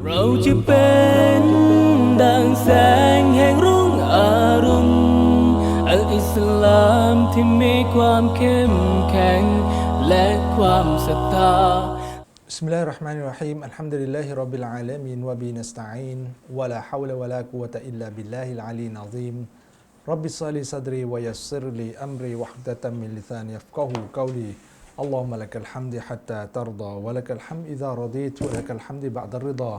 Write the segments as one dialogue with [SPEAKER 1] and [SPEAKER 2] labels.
[SPEAKER 1] เราจะเป็นดังแสงแห่งรุ่งอรุณอัลอิสลามที่มีความเข้มแข็ง และความศรัทธา
[SPEAKER 2] بسم الله الرحمن الرحيم الحمد لله رب العالمين وبه نستعين ولا حول ولا قوة إلا بالله العلي العظيم رب اشرح لي صدري ويسر لي أمري واحلل من لساني يفقه قولي اللهم لك الحمد حتى ترضى ولك الحمد إذا رضيت ولك الحمد بعد الرضا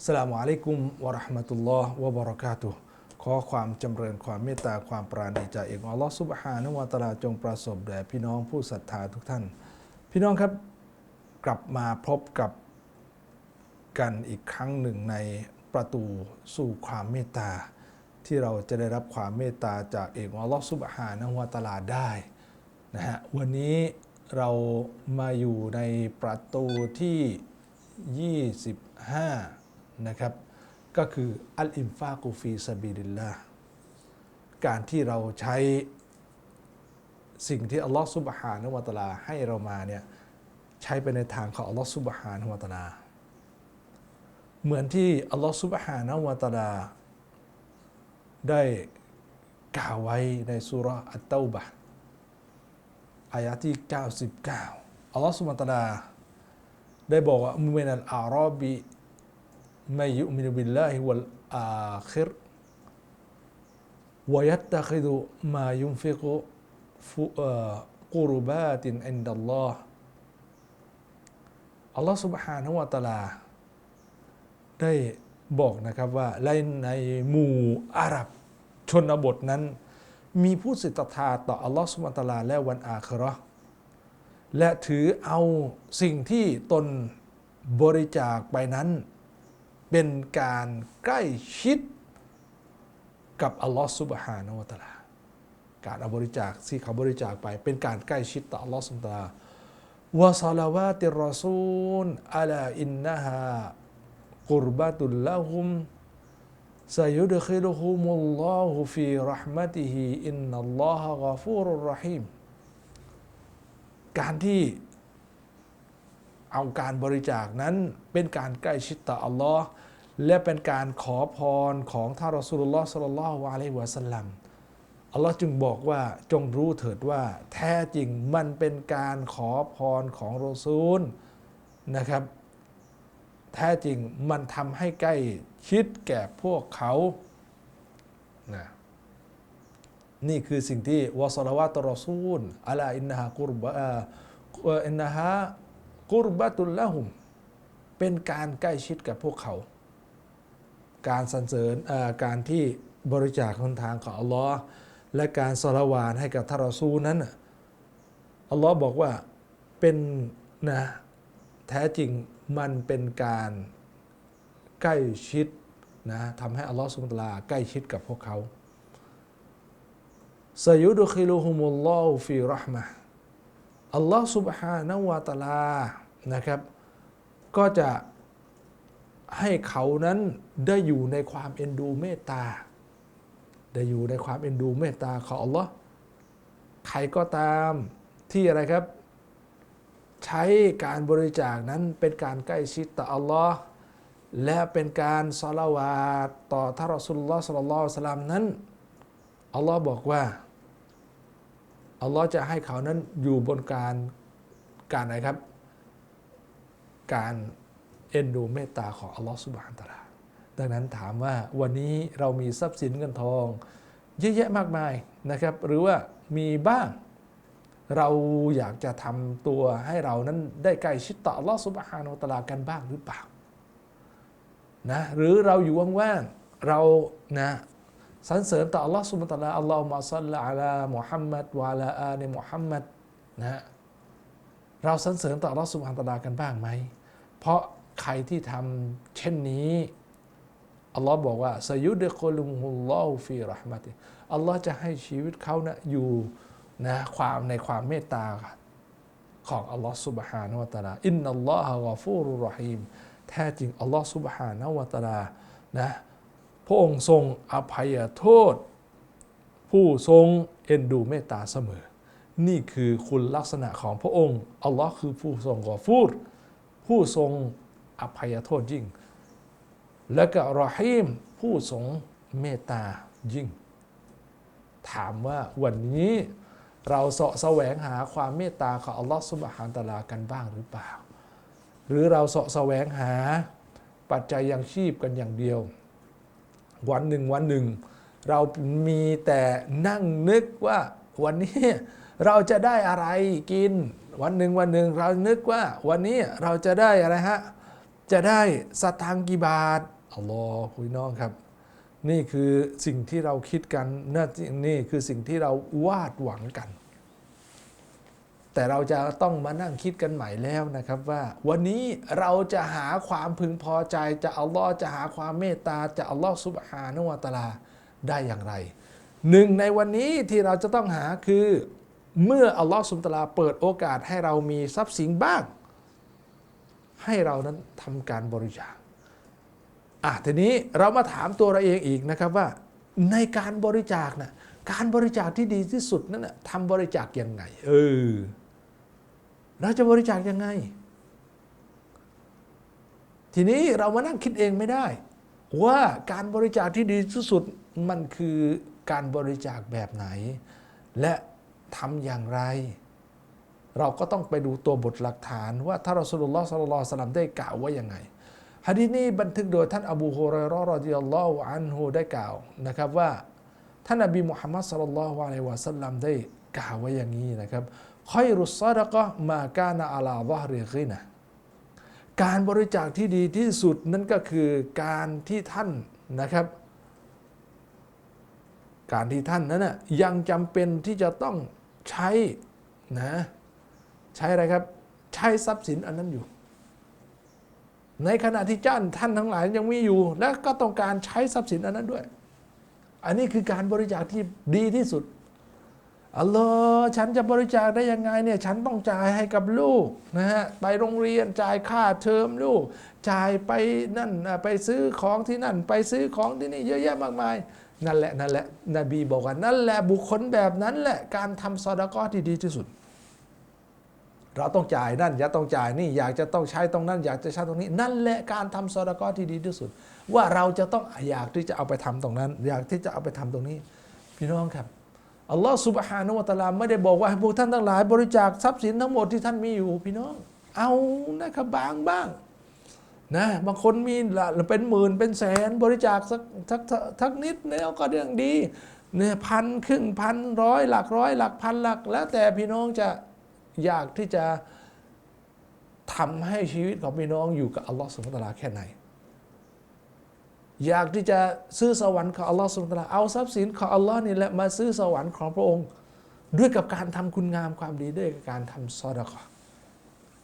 [SPEAKER 2] السلام عليكم ورحمة الله وبركاته ขอความจำเริญความเมตตาความปราณีจากเอกอัลลอฮฺซุบฮานะฮูวะตะอาลาจงประสบแด่พี่น้องผู้ศรัทธาทุกท่าน พี่น้องครับ กลับมาพบกับกันอีกครั้งหนึ่งในประตูสู่ความเมตตา ที่เราจะได้รับความเมตตาจากเอกอัลลอฮฺซุบฮานะฮูวะตะอาลาได้นะฮะวันนี้ เรามาอยู่ในประตูที่ 25 นะครับ ก็คืออัลอิมฟากูฟีซาบิลิลลาการที่เราใช้สิ่งที่อัลลอฮฺซุบฮานะวะตาลาให้เรามาเนี่ยใช้ไปในทางของอัลลอฮฺซุบฮานะวะตาลาเหมือนที่อัลลอฮฺซุบฮานะวะตาลาได้กล่าวไว้ในสุราอัตเตาบะ อายะที่ 99 อัลลอฮฺซุบฮานะตะอาลา ได้บอกว่ามุมินัลอารอบีไม่ยุมินบิลลาฮิวัลอาคิรวยัตตะคิดุมายุนฟิกุฟุอ่อกุรุบาตินอินดัลลอฮ์อัลลอฮฺสุบฮานะฮูวะตะอาลาได้บอกนะครับว่าในในหมู่อาหรับชนบทนั้น มีผู้ศรัทธาต่ออัลลอฮฺสุบานตาลาและวันอาครอและถือเอาสิ่งที่ตนบริจาคไปนั้น เป็นการใกล้ชิดกับอัลลอฮฺสุบฮานาวะตาลาการเอาบริจาคที่เขาบริจาคไป เป็นการใกล้ชิดต่ออัลลอฮฺสุบฮาตาลาวะซาลาวาติรอซูลอัลาอินนาฮะกุรบะตุลละฮุม سيدخلهم الله في رحمته إن الله غفور رحيم การที่เอาการบริจาคนั้นเป็นการใกล้ชิดต่ออัลลอฮ์และเป็นการขอพรของท่านรอสูลุลลอฮ์สัลลัลลอฮุอะลัยฮิวะสัลลัม อัลลอฮ์จึงบอกว่าจงรู้เถิดว่า แท้จริงมันเป็นการขอพรของรอซูลนะครับ แท้จริงมันทำให้ใกล้ชิดแก่พวกเขานะนี่คือสิ่งที่วะสลาวาตรอซูลอะลาอินนะฮะกุรบะอินนะฮะกุรบะตุลละหุม เป็นการใกล้ชิดกับพวกเขา การสรรเสริญการที่บริจาคคนทางของอัลลอฮ์และการสละวานให้กับทารอซูนั้นอัลลอฮ์บอกว่าเป็นนะแท้จริง มันเป็นการใกล้ชิดนะทำให้อัลลอฮ์สุบฮานะตลาใกล้ชิดกับพวกเขาซายุดุคิลุฮุมุลลอฮุฟีรห์มะอัลลอฮ์สุบฮานะวะตาลานะครับ ก็จะให้เขานั้นได้อยู่ในความเอ็นดูเมตตา ได้อยู่ในความเอ็นดูเมตตาของอัลลอฮ์ใครก็ตามที่อะไรครับ ใช้การบริจาคนั้นเป็นการใกล้ชิดต่ออัลลอฮ์และเป็นการสละวาตต่อท่านรอสุลลอฮ์สัลลัลลอฮุสลลัมนั้นอัลลอฮ์บอกว่าอัลลอฮ์จะให้เขานั้นอยู่บนการการอะไรครับ การเอ็นดูเมตตาของอัลลอฮ์สุบฮานตะอาลาดังนั้นถามว่าวันนี้เรามีทรัพย์สินเงินทอง เยอะแยะมากมายนะครับ หรือว่ามีบ้าง เราอยากจะทำตัวให้เรานั้นได้ใกล้ชิดต่ออัลอสุบฮานอัลตะอาลากันบ้างหรือเปล่านะหรือเราอยู่ว่างๆเรานะสรรเสริญต่ออัลลอฮ์สุบฮานอัลตะลาอัลลอฮุมะซัลลัลอะลามุฮัมมัดวะอะลาอาลีมุฮัมมัดนะเราสรรเสริญต่ออัลลอฮ์สุบฮานอัลตะอาลากันบ้างไหม เพราะใครที่ทำเช่นนี้อัลลอฮ์บอกว่าสยุดคลุมฮุลลอฮฟีรห์มะติอัลลอฮ์จะให้ชีวิตเขานะอยู่ นะความในความเมตตาของอัลลอฮ์สุบฮานาวะตาลาอินนัลลอฮะวะฟูรุรอฮีมแท้จริงอัลลอฮ์สุบฮานาวะตาลานะพระองค์ทรงอภัยโทษ ผู้ทรงเอ็นดูเมตตาเสมอ นี่คือคุณลักษณะของพระองค์อัลลอฮ์คือผู้ทรงกอฟูรผู้ทรงอภัยโทษยิ่ง และก็รอฮีมผู้ทรงเมตตายิ่ง ถามว่าวันนี้ เราเสาะแสวงหาความเมตตาของอัลลอฮฺสุบฮานตะลากันบ้างหรือเปล่า หรือเราเสาะแสวงหาปัจจัยยังชีพกันอย่างเดียว วันหนึ่งวันหนึ่ง เรามีแต่นั่งนึกว่าวันนี้เราจะได้อะไรกิน วันหนึ่งวันหนึ่งเรานึกว่าวันนี้เราจะได้อะไรฮะจะได้สตางค์กี่บาทอัลลอฮ์พี่น้องครับ นี่คือสิ่งที่เราคิดกันน่านี่คือสิ่งที่เราวาดหวังกัน แต่เราจะต้องมานั่งคิดกันใหม่แล้วนะครับว่า วันนี้เราจะหาความพึงพอใจจะอัลลอฮ์จะหาความเมตตาจะอัลลอฮ์ซุบฮานวตาลาได้อย่างไรหนึ่งในวันนี้ที่เราจะต้องหาคือเมื่ออัลลอฮ์สุบฮานะฮูวะตาลาเปิดโอกาสให้เรามีทรัพย์สินบ้าง ให้เรานั้นทำการบริจาค อะทีนี้เรามาถามตัวเราเองอีกนะครับว่า ในการบริจาคนะการบริจาคที่ดีที่สุดนั้นนะทำบริจาคยังไง เออเราจะบริจาคยังไง ทีนี้เรามานั่งคิดเองไม่ได้ ว่าการบริจาคที่ดีที่สุดมันคือการบริจาคแบบไหน และทำอย่างไร เราก็ต้องไปดูตัวบทหลักฐานว่าท่านรอสูลุลลอฮ์สัลลัลอสลัมได้กล่าวว่ายังไง ฮะดีษนี้บันทึกโดยท่านอบูฮุเรยราะห์รอฎิยัลลอฮุอันฮูได้กล่าวนะครับว่าท่านนบีมุฮัมมัดสัลลัลลอฮุอะลัยฮิวะสัลลัมได้กล่าวไว้อย่างนี้นะครับคอยรุสซาดะกะฮ์มากานะอะลาซอฮริกินะการบริจาคที่ดีที่สุดนั่นก็คือการที่ท่านนะครับ การที่ท่านนั้นนะยังจำเป็นที่จะต้องใช้นะใช้อะไรครับ ใช้ทรัพย์สินอันนั้นอยู่ ในขณะที่เจ้าท่านทั้งหลายยังมีอยู่ และก็ต้องการใช้ทรัพย์สินอันนั้นด้วย อันนี้คือการบริจาคที่ดีที่สุดอัลลอฮ์ฉันจะบริจาคได้ยังไงเนี่ยฉันต้องจ่ายให้กับลูกนะฮะไปโรงเรียนจ่ายค่าเทอมลูก จ่ายไปนั่นไปซื้อของที่นั่น ไปซื้อของที่นี่เยอะแยะมากมาย นั่นแหละนั่นแหละนบีบอกว่านั่นแหละบุคคลแบบนั้นแหละการทำซอดาก้อที่ดีที่สุด เราต้องจ่ายนั่นอยากต้องจ่ายนี่อยากจะต้องใช้ตรงนั้น อยากจะใช้ตรงนี้ นั่นแหละการทำซอดากอที่ดีที่สุด ว่าเราจะต้องอยากที่จะเอาไปทำตรงนั้น อยากที่จะเอาไปทำตรงนี้ พี่น้องครับอัลลอฮ์สุบฮานุวะตะอาลาไม่ได้บอกว่าให้พวกท่านทั้งหลาย บริจาคทรัพย์สินทั้งหมดที่ท่านมีอยู่ พี่น้อง เอานะครับบางบ้างนะบางคนมีละเป็นหมื่นเป็นแสนบริจาคสักสักสักสักนิดแล้วก็เรื่องดีเนี่ยพันครึ่งพันร้อยหลักร้อยหลักพันหลัก แล้วแต่พี่น้องจะ อยากที่จะทำให้ชีวิตของพี่น้องอยู่กับอัลลอฮ์สุบตาลาแค่ไหน อยากที่จะซื้อสวรรค์ของอัลลอฮ์สุบตาลาเอาทรัพย์สินของอัลลอฮ์นี่แหละมาซื้อสวรรค์ของพระองค์ ด้วยกับการทำคุณงามความดีด้วยกับการทำซอดะกอ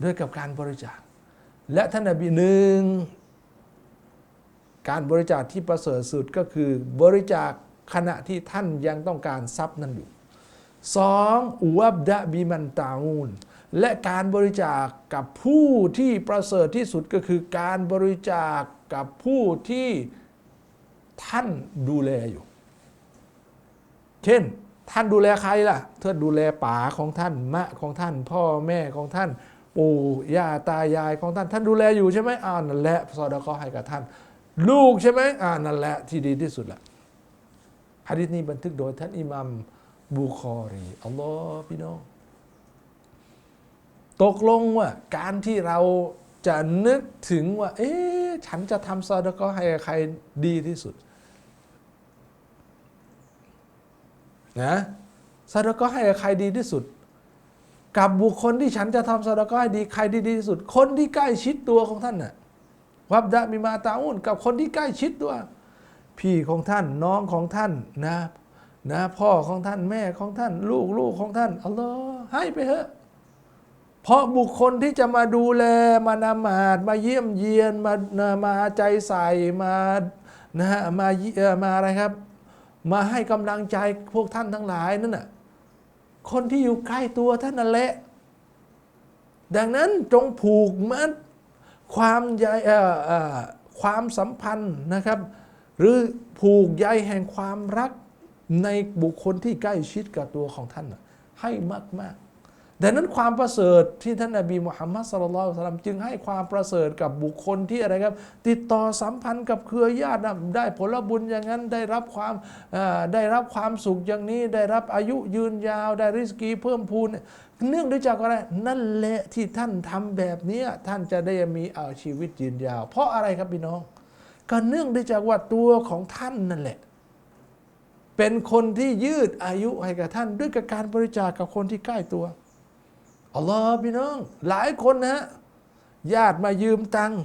[SPEAKER 2] ด้วยกับการบริจาค และท่านนบีหนึ่งการบริจาคที่ประเสริฐสุดก็คือบริจาคขณะที่ท่านยังต้องการทรัพย์นั้นอยู่ สองอุวับดะบิมันตาอูนและการบริจาคกับผู้ที่ประเสริฐที่สุดก็คือการบริจาคกับผู้ที่ท่านดูแลอยู่ เช่น ท่านดูแลใครล่ะท่านดูแลป๋าของท่านมะของท่าน พ่อแม่ของท่าน ปู่ย่าตายายของท่าน ท่านดูแลอยู่ใช่ไหมอ่านั่นแหละซอดาก็ให้กับท่าน ลูกใช่ไหมอ่านั่นแหละที่ดีที่สุดละฮะดิษนี้บันทึกโดยท่านอิหมัม บุคอรีอัลลอฮ์พี่น้อง ตกลงว่าการที่เราจะนึกถึงว่า เอ๊ะฉันจะทำซอดาก็ให้ใครดีที่สุดนะซาดาก็ให้ใครดีที่สุด กับบุคคลที่ฉันจะทำซาดาก็ให้ดีใครดีที่สุด คนที่ใกล้ชิดตัวของท่านน่ะวับดะมีมาตาอุนกับคนที่ใกล้ชิดตัวพี่ของท่านน้องของท่านนะ นะพ่อของท่านแม่ของท่าน ลูกลูกของท่านอัลลอฮ์ให้ไปเถอะ เพราะบุคคลที่จะมาดูแลมานามาดมาเยี่ยมเยียนมามาใจใส่มานะฮะมาเยี่ยมาอะไรครับ มาให้กำลังใจพวกท่านทั้งหลายนั่นน่ะคนที่อยู่ใกล้ตัวท่านนั่นแหละ ดังนั้นจงผูกมัดความใยเอ่อความสัมพันธ์นะครับ หรือผูกใยแห่งความรัก ในบุคคลที่ใกล้ชิดกับตัวของท่านให้มากดังนั้นความประเสริฐที่ท่านนบีมุฮัมมัดสุลลัลลอฮุอะลัยฮิวะสัลลัมจึงให้ความประเสริฐกับบุคคลที่อะไรครับ ติดต่อสัมพันธ์กับเครือญาตินะได้ผลบุญอย่างนั้นได้รับความได้รับความสุขอย่างนี้ได้รับอายุยืนยาวได้ริสกีเพิ่มพูนเนื่องด้วยจากอะไรนั่นแหละที่ท่านทำแบบนี้ท่านจะได้มีเอาชีวิตยืนยาว เพราะอะไรครับพี่น้อง ก็เนื่องด้วยจากว่าตัวของท่านนั่นแหละ เป็นคนที่ยืดอายุให้กับท่าน ด้วยกับการบริจาคกับคนที่ใกล้ตัวอัลลอฮ์พี่น้อง หลายคนนะฮะญาติมายืมตังค์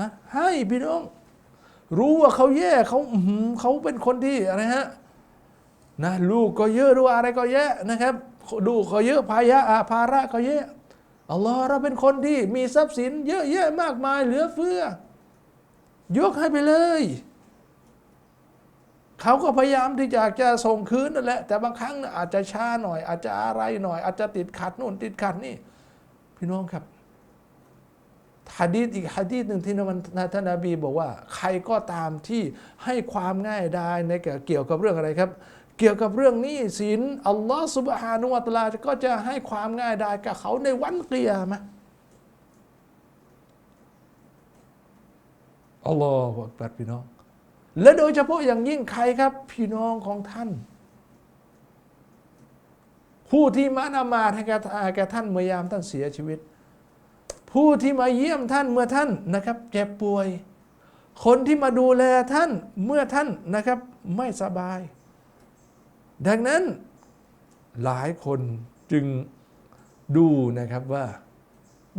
[SPEAKER 2] นะให้พี่น้อง รู้ว่าเขาแย่เขาหือเขาเป็นคนที่อะไรฮะนะลูกก็เยอะด้วยอะไรก็แย่นะครับดูเขาเยอะภายะอาภาระก็เยอะอัลลอฮ์เราเป็นคนที่มีทรัพย์สิน เยอะแยะมากมายเหลือเฟือ ยกให้ไปเลย เขาก็พยายามที่อยากจะส่งคืนนั่นแหละ แต่บางครั้งน่ะอาจจะช้าหน่อย อาจจะอะไรหน่อย อาจจะติดขัดนู่นติดขัดนี่ พี่น้องครับฮะดีษอีกฮะดีษหนึ่งที่นท่านนบีบอกว่า ใครก็ตามที่ให้ความง่ายดายในเกี่ยวกับเรื่องอะไรครับ เกี่ยวกับเรื่องนี้สินอัลลอฮฺสุบฮานุวะตะอาลาก็จะให้ความง่ายดายกับเขาในวันเกียร์มะอัลลอฮฺอักบัรพี่น้อง และโดยเฉพาะอย่างยิ่งใครครับ พี่น้องของท่าน ผู้ที่มานามาให้แก่แก่ท่านเมื่อยามท่านเสียชีวิต ผู้ที่มาเยี่ยมท่านเมื่อท่านนะครับเจ็บป่วย คนที่มาดูแลท่านเมื่อท่านนะครับไม่สบาย ดังนั้นหลายคนจึงดูนะครับว่า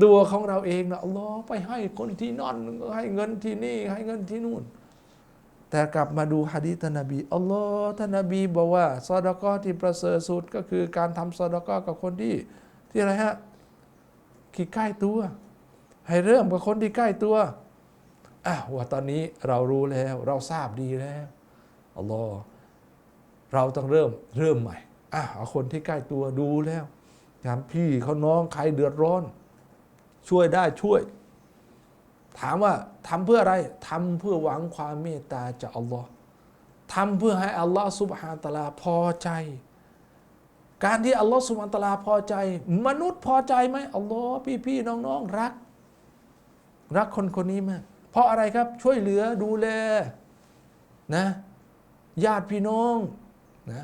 [SPEAKER 2] ตัวของเราเองนะอัลลอฮ์ไปให้คนที่นอนให้เงินที่นี่ให้เงินที่นู่น แต่กลับมาดูฮะดีษท่านนบีอัลลอฮ์ท่านนบีบอกว่าซอดกอที่ประเสริฐสุดก็คือการทำซอดกอกับคนที่ที่อะไรฮะที่ใกล้ตัว ให้เริ่มกับคนที่ใกล้ตัวอะว่าตอนนี้เรารู้แล้ว เราทราบดีแล้วอัลลอฮ์เราต้องเริ่มเริ่มใหม่อะเอาคนที่ใกล้ตัวดูแล้วถามพี่เขาน้องใครเดือดร้อน ช่วยได้ช่วย ถามว่าทำเพื่ออะไรทำเพื่อหวังความเมตตาจากอัลลอฮ์ทำเพื่อให้อัลลอฮ์สุบฮานตะลาพอใจ การที่อัลลอฮ์สุบฮานตะลาพอใจ มนุษย์พอใจไหมอัลลอฮ์พี่พี่น้องน้องรัก รักคนคนนี้มากเพราะอะไรครับช่วยเหลือดูแลนะญาติพี่น้องนะ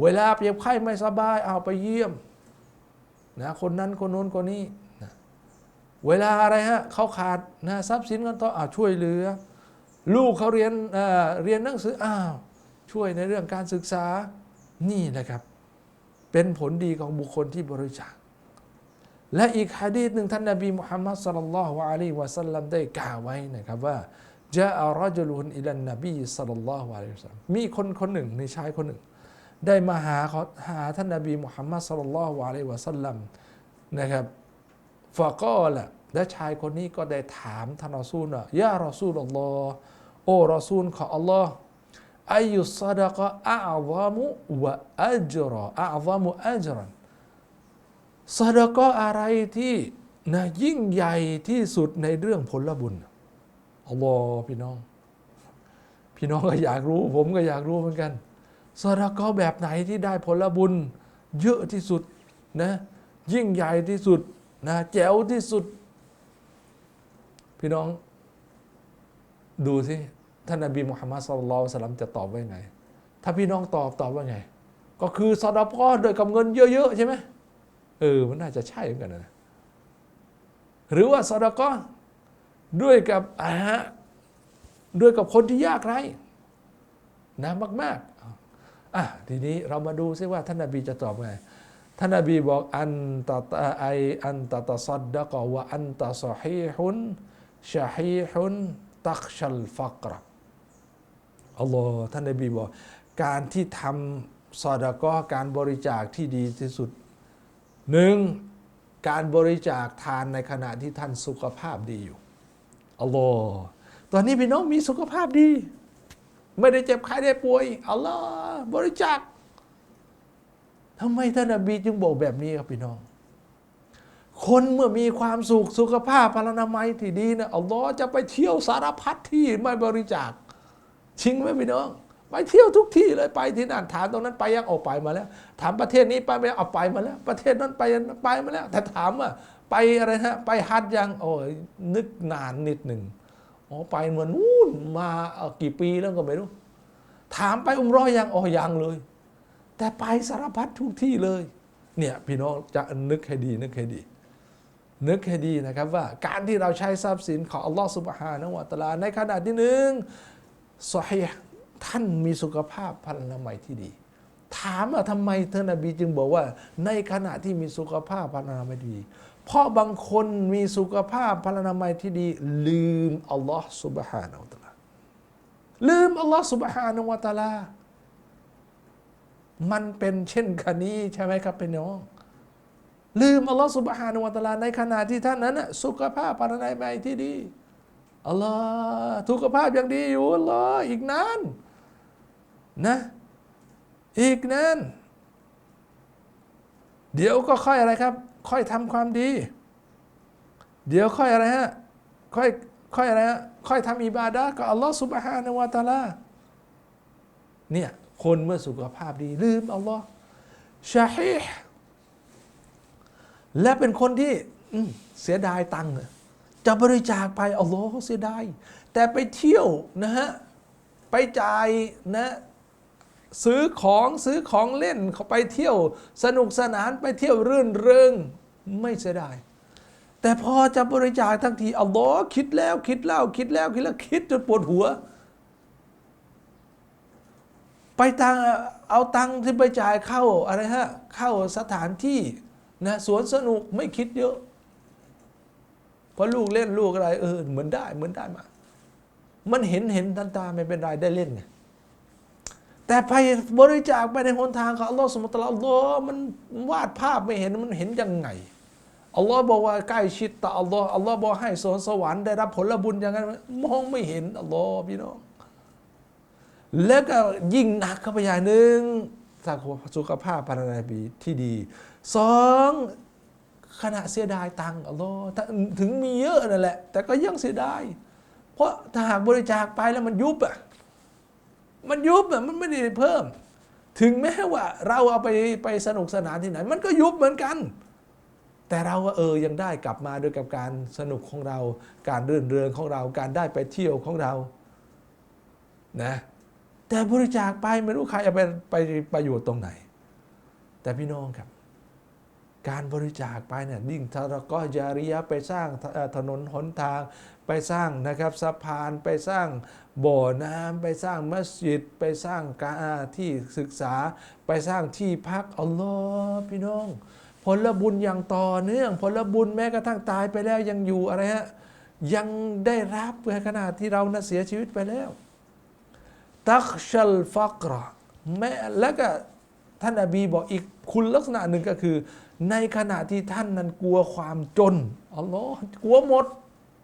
[SPEAKER 2] เวลาเปียบไข้ไม่สบายเอาไปเยี่ยมนะคนนั้นคนโน้นคนนี้ เวลาอะไรฮะเขาขาดนะทรัพย์สินเงินทองอ้าวช่วยเหลือ ลูกเขาเรียนเเรียนหนังสืออ้าวช่วยในเรื่องการศึกษานี่นะครับ เป็นผลดีของบุคคลที่บริจาคและอีกฮะดีษหนึ่งท่านนบีมุฮัมมัดสัลลัลลอฮุอะลัยฮิวะสัลลัมได้กล่าวไว้นะครับว่าจาอัรจลุนอิลันนบีสัลลัลลอฮุอะลัยฮิวะสัลลัมมีคนคนหนึ่งในชายคนหนึ่ง ได้มาหาเขาหาท่านนบีมุฮัมมัดสัลลัลลอฮุอะลัยฮิวะสัลลัมนะครับ ฟะก็ละและชายคนนี้ก็ได้ถามท่านรอซูลว่ายารอซูลอัลลอฮ์โอ้รอซูลของอัลลอฮ์อายุซาดะกะอาซามุวะอัจรออาซามุอัจรันซาดะกะอะไรที่นะยิ่งใหญ่ที่สุดในเรื่องผลบุญอัลลอฮ์พี่น้อง พี่น้องก็อยากรู้ ผมก็อยากรู้เหมือนกันซาดะกะแบบไหนที่ได้ผลบุญ เยอะที่สุดนะยิ่งใหญ่ที่สุด นะแจ๋วที่สุด พี่น้อง ดูสิท่านนบีมุฮัมมัดสุลลัลสลัมจะตอบว่าไง ถ้าพี่น้องตอบตอบว่าไง ก็คือซอดาพอโดยกับเงินเยอะๆใช่ไหมเออมันน่าจะใช่เหมือนกันนะหรือว่าซอดาก็ด้วยกับอ่าฮะด้วยกับคนที่ยากไร้นะมากๆอะทีนี้เรามาดูซิว่าท่านนบีจะตอบไง ท่านนบีบอกอันตะไออันตะตะซัดดะกะวะอันตะซอฮีฮุนชะฮีฮุนตักชัลฟักรอัลลอฮ์ท่านนบีบอก การที่ทำซอดะก็การบริจาคที่ดีที่สุดหนึ่งการบริจาคทานในขณะที่ท่านสุขภาพดีอยู่อัลลอฮ์ตอนนี้พี่น้องมีสุขภาพดี ไม่ได้เจ็บไข้ได้ป่วยอัลลอฮ์บริจาค ทำไมท่านนบีจึงบอกแบบนี้ครับพี่น้อง คนเมื่อมีความสุขสุขภาพพลานามัยที่ดีนะอัลลอฮ์จะไปเที่ยวสารพัดที่ไม่บริจาคจริงไหมพี่น้อง ไปเที่ยวทุกที่เลยไปที่นั่นถามตรงนั้นไปยังออกไปมาแล้ว ถามประเทศนี้ไปไม่เอาไปมาแล้ว ประเทศนั้นไปไปมาแล้ว แต่ถามว่าไปอะไรฮะไปฮัทยังโอ้ยนึกนานนิดหนึ่งอ๋อไปเหมือนนู่นมากี่ปีแล้วก็ไม่รู้ ถามไปอุมร้อยยังอ๋อยังเลย แต่ไปสารพัดทุกที่เลย เนี่ยพี่น้องจะนึกให้ดีนึกให้ดี นึกให้ดีนะครับว่าการที่เราใช้ทรัพย์สินของอัลลอฮฺสุบฮานะวะตาลาในขณะที่หนึ่งสฮีท่านมีสุขภาพพลานามัยที่ดี ถามว่าทำไมท่านนบีจึงบอกว่า ในขณะที่มีสุขภาพพลานามัยที่ดี เพราะบางคนมีสุขภาพพลานามัยที่ดี ลืมอัลลอฮฺสุบฮานะวะตาลาลืมอัลลอฮฺสุบฮานะวะตะอาลา มันเป็นเช่นกันนี้ใช่ไหมครับพี่น้องลืมอัลลอฮฺสุบฮานุวะตาลาในขณะที่ท่านนั้นน่ะสุขภาพภายในใบที่ดีอัลลอฮ์สุขภาพยังดีอยู่อัลลอฮ์อีกนานนะอีกนานเดี๋ยวก็ค่อยอะไรครับ ค่อยทำความดี เดี๋ยวค่อยอะไรฮะค่อยค่อยอะไรฮะค่อยทำอิบาดะกับอัลลอฮ์สุบฮานุวะตาลาเนี่ย คนเมื่อสุขภาพดี ลืมอัลลอฮ์ชาฮีและเป็นคนที่เสียดายตังค์จะบริจาคไปอัลลอฮ์เสียดายแต่ไปเที่ยวนะฮะ ไปจ่ายนะซื้อของซื้อของเล่นเขาไปเที่ยวสนุกสนานไปเที่ยวรื่นเริงไม่เสียดาย แต่พอจะบริจาคทั้งทีอัลลอฮ์คิดแล้วคิดแล้วคิดแล้วคิดแล้วคิดจนปวดหัว ไปตังเอาตังที่ไปจ่ายเข้าอะไรฮะเข้าสถานที่นะสวนสนุกไม่คิดเยอะเพราะลูกเล่นลูกอะไรเออเหมือนได้เหมือนได้มา มันเห็นเห็นทันตาไม่เป็นไรได้เล่นไงแต่ไปบริจาคไปในหนทางของอัลลอฮ์สมมติอัลลอฮ์มันวาดภาพไม่เห็นมันเห็นยังไงอัลลอฮ์บอกว่าใกล้ชิดต่ออัลลอฮ์อัลลอฮ์บอกให้สวนสวรรค์ได้รับผลบุญอย่างนั้นมองไม่เห็นอัลลอฮ์พี่น้อง แล้วก็ยิ่งหนักเข้าไปอย่างหนึ่งสุขภาพพารานาบีที่ดีสองขณะเสียดายตังค์อัลลอฮ์ถึงมีเยอะนั่นแหละ แต่ก็ยังเสียดาย เพราะถ้าหากบริจาคไปแล้วมันยุบอะมันยุบอะมันไม่ได้เพิ่ม ถึงแม้ว่าเราเอาไปไปสนุกสนานที่ไหน มันก็ยุบเหมือนกัน แต่เราว่าเออยังได้กลับมาด้วยกับการสนุกของเรา การเรื่นเริงของเรา การได้ไปเที่ยวของเรา นะ แต่บริจาคไปไม่รู้ใครเอาไปไปประโยชน์ตรงไหน แต่พี่น้องครับ การบริจาคไปเนี่ยยิ่งทารกอจาริยะไปสร้างถนนหนทาง ไปสร้างนะครับสะพานไปสร้างบ่อน้ำไปสร้างมัสยิด ไปสร้างการที่ศึกษา ไปสร้างที่พักอัลลอฮ์พี่น้อง ผลบุญอย่างต่อเนื่อง ผลบุญแม้กระทั่งตายไปแล้วยังอยู่อะไรฮะยังได้รับในขณะที่เรานะเสียชีวิตไปแล้ว ตักชัลฟักระแม้แล้วก็ท่านอบีบอกอีกคุณลักษณะหนึ่งก็คือ ในขณะที่ท่านนั้นกลัวความจนอัลลอฮ์กลัวหมด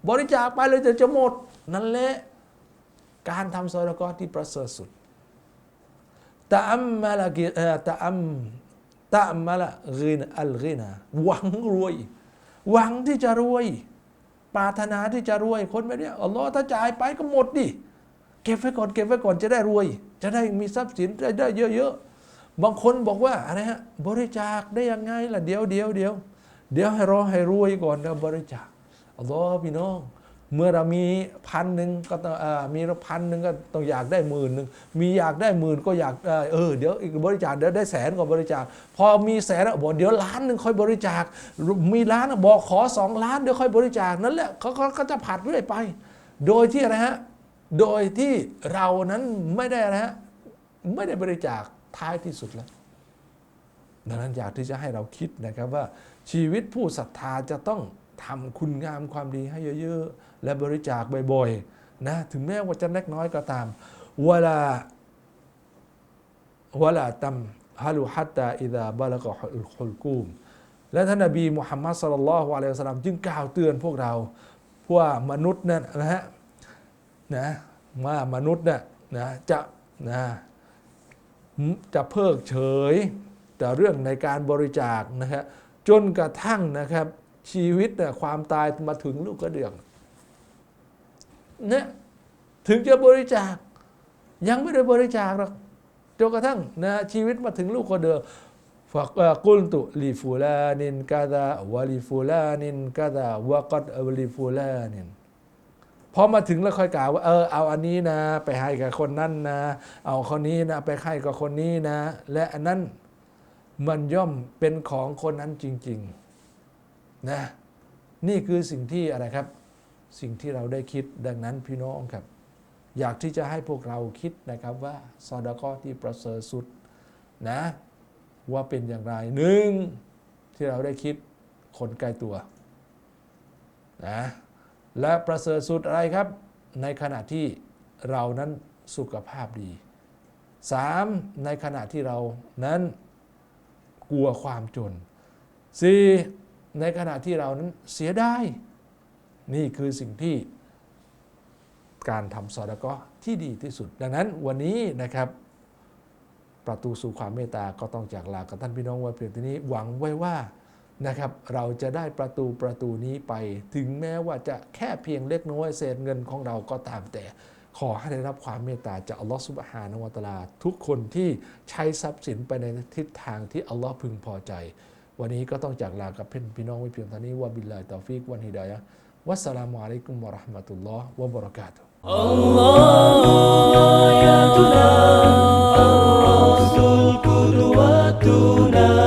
[SPEAKER 2] บริจาคไปเลยจะจะหมด นั่นแหละการทำซอดกอที่ประเสริฐสุดตะอัมมาละกิเอ่อตะอัมตะอัมมาละกินอัลกินาหวังรวย หวังที่จะรวย ปรารถนาที่จะรวยคนแบบเนี้อัลลอฮ์ถ้าจ่ายไปก็หมดดิ เก็บไว้ก่อนเก็บไว้ก่อนจะได้รวย จะได้มีทรัพย์สินได้ได้เยอะๆบางคนบอกว่าอะไรฮะบริจาคได้ยังไงล่ะเดี๋ยวเดี๋ยวเดี๋ยวเดี๋ยวให้รอให้รวยก่อนแล้วบริจาคอัลลอฮ์พี่น้อง เมื่อเรามีพันหนึ่งก็ต้องเออมีพันหนึ่งก็ต้องอยากได้หมื่นหนึ่งมีอยากได้หมื่นก็อยากเออเดี๋ยวอีกบริจาคเดี๋ยวได้แสนก็บริจาค พอมีแสนแล้วบอกเดี๋ยวล้านหนึ่งค่อยบริจาค มีล้านบอกขอสองล้านเดี๋ยวค่อยบริจาคนั่นแหละเขาเขาจะผัดเรื่อยไป โดยที่อะไรฮะ โดยที่เรานั้นไม่ได้อะไรฮะไม่ได้บริจาคท้ายที่สุดแล้วดังนั้นอยากที่จะให้เราคิดนะครับว่าชีวิตผู้ศรัทธาจะต้องทำคุณงามความดีให้เยอะๆ และบริจาคบ่อยๆนะถึงแม้ว่าจะเล็กน้อยก็ตามเวลาวลาตัมฮาลุฮัตตาอิดาบาลกะฮุลกูมและท่านนบีมุฮัมมัดสุลลัลลอฮุอะลัยฮิวะสัลลัมจึงกล่าวเตือนพวกเราว่ามนุษย์นั่นนะฮะ นะว่ามนุษย์เนี่ยนะจะนะจะเพิกเฉยแต่เรื่องในการบริจาคนะครับจนกระทั่งนะครับชีวิตเนี่ยความตายมาถึงลูกกระเดื่องเนี่ยถึงจะบริจาค ยังไม่ได้บริจาคหรอกจนกระทั่งนะชีวิตมาถึงลูกคนเดียวฟักกุลตุลีฟูลานินกาดาวลีฟูลานินกาดาวกัดอวลีฟูลานิน พอมาถึงแล้วค่อยกล่าวว่าเออเอาอันนี้นะ ไปให้กับคนนั้นนะ เอาคนนี้นะ ไปให้กับคนนี้นะ และอันนั้นมันย่อมเป็นของคนนั้นจริงๆนะนี่คือสิ่งที่อะไรครับ สิ่งที่เราได้คิดดังนั้นพี่น้องครับ อยากที่จะให้พวกเราคิดนะครับว่าซอดากอที่ประเสริฐสุดนะว่าเป็นอย่างไรหนึ่งที่เราได้คิดคนใกล้ตัวนะ และประเสริฐสุดอะไรครับ ในขณะที่เรานั้นสุขภาพดีสามในขณะที่เรานั้นกลัวความจนสี่ในขณะที่เรานั้นเสียได้ นี่คือสิ่งที่การทำซอดก็ที่ดีที่สุด ดังนั้นวันนี้นะครับ ประตูสู่ความเมตตาก็ต้องจากลากับท่านพี่น้องไว้เพียงเท่นี้หวังไว้ว่า นะครับเราจะได้ประตูประตูนี้ไป ถึงแม้ว่าจะแค่เพียงเล็กน้อยเศษเงินของเราก็ตามแต่ ขอให้ได้รับความเมตตาจากอัลลอฮฺสุบฮานาวตลา ทุกคนที่ใช้ทรัพย์สินไปในทิศทางที่อัลลอฮฺพึงพอใจ วันนี้ก็ต้องจากลากับเพื่อนพี่น้องไว้เพียงเท่านี้ว่าบิลลาตอฟิกวันฮิดายะวัสสลามุอะลัยกุมวะราะห์มะตุลลอฮ์วะบะเราะกาตุฮ์
[SPEAKER 1] Allah ya Tuhan, Rasul kudwatuna.